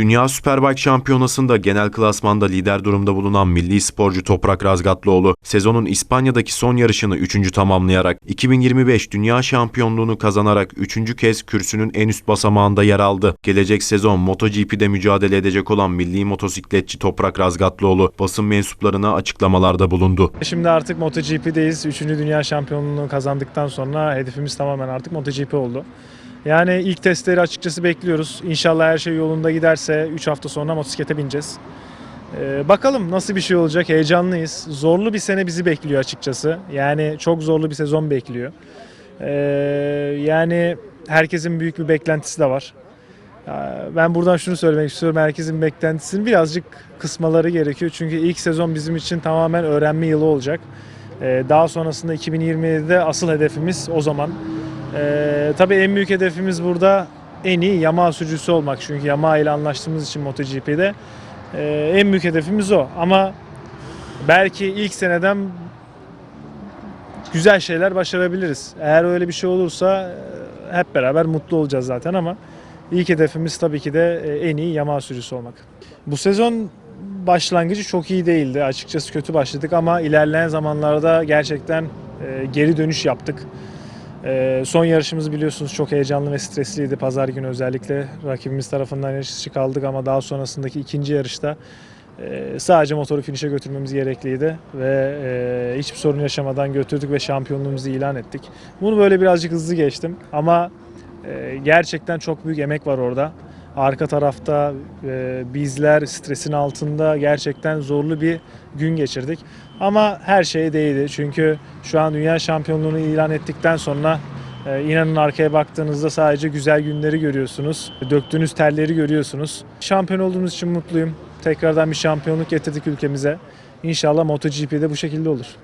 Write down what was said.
Dünya Superbike Şampiyonası'nda genel klasmanda lider durumda bulunan milli sporcu Toprak Razgatlıoğlu, sezonun İspanya'daki son yarışını 3. tamamlayarak 2025 Dünya Şampiyonluğunu kazanarak 3. kez kürsünün en üst basamağında yer aldı. Gelecek sezon MotoGP'de mücadele edecek olan milli motosikletçi Toprak Razgatlıoğlu basın mensuplarına açıklamalarda bulundu. Şimdi artık MotoGP'deyiz. Üçüncü dünya şampiyonluğunu kazandıktan sonra hedefimiz tamamen artık MotoGP oldu. Yani ilk testleri açıkçası bekliyoruz. İnşallah her şey yolunda giderse 3 hafta sonra motosiklete bineceğiz. Ee, bakalım nasıl bir şey olacak. Heyecanlıyız. Zorlu bir sene bizi bekliyor açıkçası. Yani çok zorlu bir sezon bekliyor. Ee, yani herkesin büyük bir beklentisi de var. Ee, Ben buradan şunu söylemek istiyorum. Herkesin beklentisini birazcık kısmaları gerekiyor. Çünkü ilk sezon bizim için tamamen öğrenme yılı olacak. Ee, Daha sonrasında 2027'de asıl hedefimiz o zaman. Ee, tabii en büyük hedefimiz burada en iyi Yamaha sürücüsü olmak. Çünkü Yamaha ile anlaştığımız için MotoGP'de ee, en büyük hedefimiz o. Ama belki ilk seneden güzel şeyler başarabiliriz. Eğer öyle bir şey olursa e, hep beraber mutlu olacağız zaten ama ilk hedefimiz tabii ki de e, en iyi Yamaha sürücüsü olmak. Bu sezon başlangıcı çok iyi değildi. Açıkçası kötü başladık ama ilerleyen zamanlarda gerçekten e, geri dönüş yaptık. E, Son yarışımız biliyorsunuz çok heyecanlı ve stresliydi. Pazar günü özellikle rakibimiz tarafından yarış dışı kaldık ama daha sonrasındaki ikinci yarışta e, sadece motoru finişe götürmemiz gerekliydi ve e, hiçbir sorun yaşamadan götürdük ve şampiyonluğumuzu ilan ettik. Bunu böyle birazcık hızlı geçtim ama e, gerçekten çok büyük emek var orada. Arka tarafta e, bizler stresin altında gerçekten zorlu bir gün geçirdik. Ama her şey değdi çünkü şu an dünya şampiyonluğunu ilan ettikten sonra e, inanın arkaya baktığınızda sadece güzel günleri görüyorsunuz. Döktüğünüz terleri görüyorsunuz. Şampiyon olduğumuz için mutluyum. Tekrardan bir şampiyonluk getirdik ülkemize. İnşallah MotoGP'de bu şekilde olur.